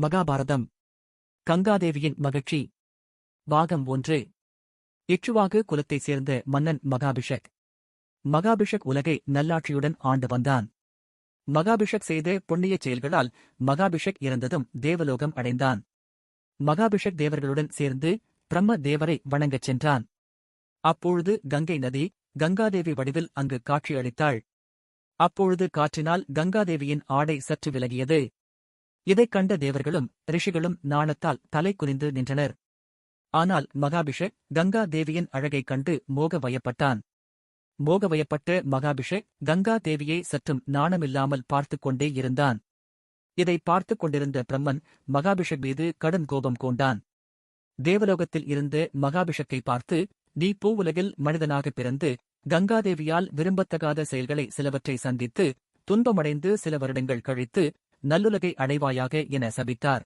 மகாபாரதம். கங்காதேவியின் மகிழ்ச்சி. பாகம் ஒன்று. இச்சுவாகு குலத்தைச் சேர்ந்த மன்னன் மகாபிஷக். மகாபிஷக் உலகை நல்லாட்சியுடன் ஆண்டு வந்தான். மகாபிஷக் செய்த புண்ணியச் செயல்களால் மகாபிஷக் இறந்ததும் தேவலோகம் அடைந்தான். மகாபிஷக் தேவர்களுடன் சேர்ந்து பிரம்ம தேவரை வணங்கச் சென்றான். அப்பொழுது கங்கை நதி கங்காதேவி வடிவில் அங்கு காட்சியளித்தாள். அப்பொழுது காற்றினால் கங்காதேவியின் ஆடை சற்று விலகியது. இதைக் கண்ட தேவர்களும் ரிஷிகளும் நாணத்தால் தலை குனிந்து நின்றனர். ஆனால் மகாபிஷக் கங்கா தேவியின் அழகைக் கண்டு மோக வயப்பட்டான். மோக வயப்பட்ட மகாபிஷக் கங்கா தேவியை சற்றும் நாணமில்லாமல் பார்த்துக் கொண்டே இருந்தான். இதை பார்த்துக் கொண்டிருந்த பிரம்மன் மகாபிஷக் மீது கடும் கோபம் கொண்டான். தேவலோகத்தில் இருந்த மகாபிஷக்கை பார்த்து நீ பூவுலகில் மனிதனாக பிறந்து கங்காதேவியால் விரும்பத்தகாத செயல்களை சிலவற்றை சந்தித்து துன்பமடைந்து சில வருடங்கள் கழித்து நல்லுலகை அடைவாயாக என சபித்தார்.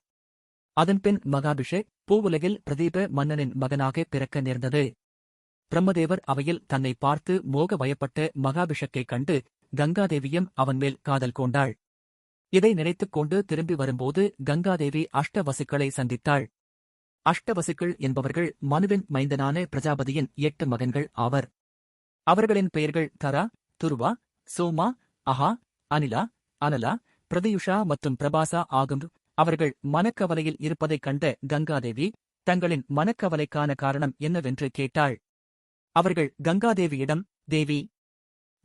அதன்பின் மகாபிஷேக் பூவுலகில் பிரதீப மன்னனின் மகனாக பிறக்க நேர்ந்தது. பிரம்மதேவர் அவையில் தன்னை பார்த்து மோக வயப்பட்ட மகாபிஷக்கைக் கண்டு கங்காதேவியும் அவன் மேல் காதல் கொண்டாள். இதை நினைத்துக் கொண்டு திரும்பி வரும்போது கங்காதேவி அஷ்டவசுக்களை சந்தித்தாள். அஷ்டவசுக்கள் என்பவர்கள் மனுவின் மைந்தனான பிரஜாபதியின் எட்டு மகன்கள் ஆவர். அவர்களின் பெயர்கள் தரா துருவா சோமா அஹா அனிலா அனலா பிரதியுஷா மற்றும் பிரபாசா ஆகும். அவர்கள் மனக்கவலையில் இருப்பதைக் கண்ட கங்காதேவி தங்களின் மனக்கவலைக்கான காரணம் என்னவென்று கேட்டாள். அவர்கள் கங்காதேவியிடம் தேவி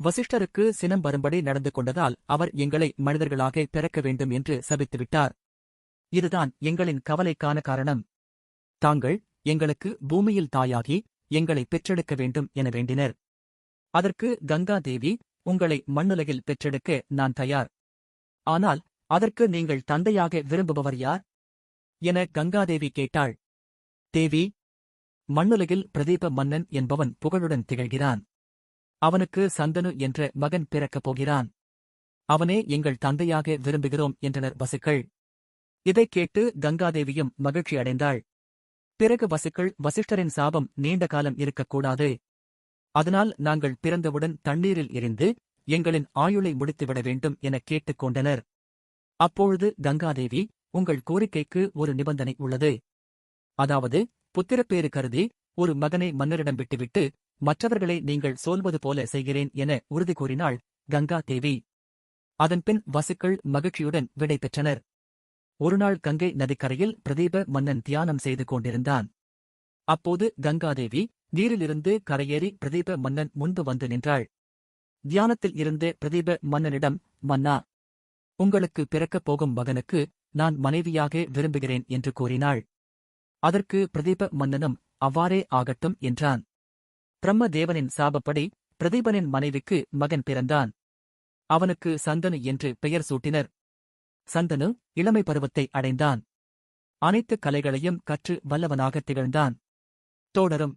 வசிஷ்டருக்கு சினம் வரும்படி நடந்து கொண்டதால் அவர் எங்களை மனிதர்களாக பிறக்க வேண்டும் என்று சபித்துவிட்டார் இதுதான் எங்களின் கவலைக்கான காரணம். தாங்கள் எங்களுக்கு பூமியில் தாயாகி எங்களை பெற்றெடுக்க வேண்டும் என வேண்டினர். அதற்கு கங்கா தேவி உங்களை மண்ணுலகில் பெற்றெடுக்க நான் தயார். ஆனால் அதற்கு நீங்கள் தந்தையாக விரும்புபவர் யார்? என கங்காதேவி கேட்டாள். தேவி மண்ணுலகில் பிரதீப மன்னன் என்பவன் புகழுடன் திகழ்கிறான். அவனுக்கு சந்தனு என்ற மகன் பிறக்கப் போகிறான். அவனே எங்கள் தந்தையாக விரும்புகிறோம் என்றனர் வசுக்கள். இதைக் கேட்டு கங்காதேவியும் மகிழ்ச்சி அடைந்தாள். பிறகு வசுக்கள் வசிஷ்டரின் சாபம் நீண்ட காலம் இருக்கக்கூடாது. அதனால் நாங்கள் பிறந்தவுடன் தண்ணீரில் எரிந்து எங்களின் ஆயுளை முடித்துவிட வேண்டும் என கேட்டுக் கொண்டனர். அப்பொழுது கங்காதேவி உங்கள் கோரிக்கைக்கு ஒரு நிபந்தனை உள்ளது. அதாவது புத்திரப்பேறு கருதி ஒரு மகனை மன்னரிடம் விட்டுவிட்டு மற்றவர்களை நீங்கள் சொல்வது போல செய்கிறேன் என உறுதி கூறினாள் கங்கா தேவி அதன்பின் வசுக்கள் மகிழ்ச்சியுடன் விடை பெற்றனர். ஒருநாள் கங்கை நதிக்கரையில் பிரதீப மன்னன் தியானம் செய்து கொண்டிருந்தான். அப்போது கங்காதேவி நீரிலிருந்து கரையேறி பிரதீப மன்னன் முன்பு வந்து நின்றாள். தியானத்தில் இருந்த பிரதீப மன்னனிடம் மன்னா உங்களுக்கு பிறக்கப் போகும் மகனுக்கு நான் மனைவியாக விரும்புகிறேன் என்று கூறினாள். அதற்கு பிரதீப மன்னனும் அவ்வாறே ஆகட்டும் என்றான். பிரம்மதேவனின் சாபப்படி பிரதீபனின் மனைவிக்கு மகன் பிறந்தான். அவனுக்கு சந்தனு என்று பெயர் சூட்டினர். சந்தனு இளமை பருவத்தை அடைந்தான். அனைத்து கலைகளையும் கற்று வல்லவனாகத் திகழ்ந்தான். தோடரும்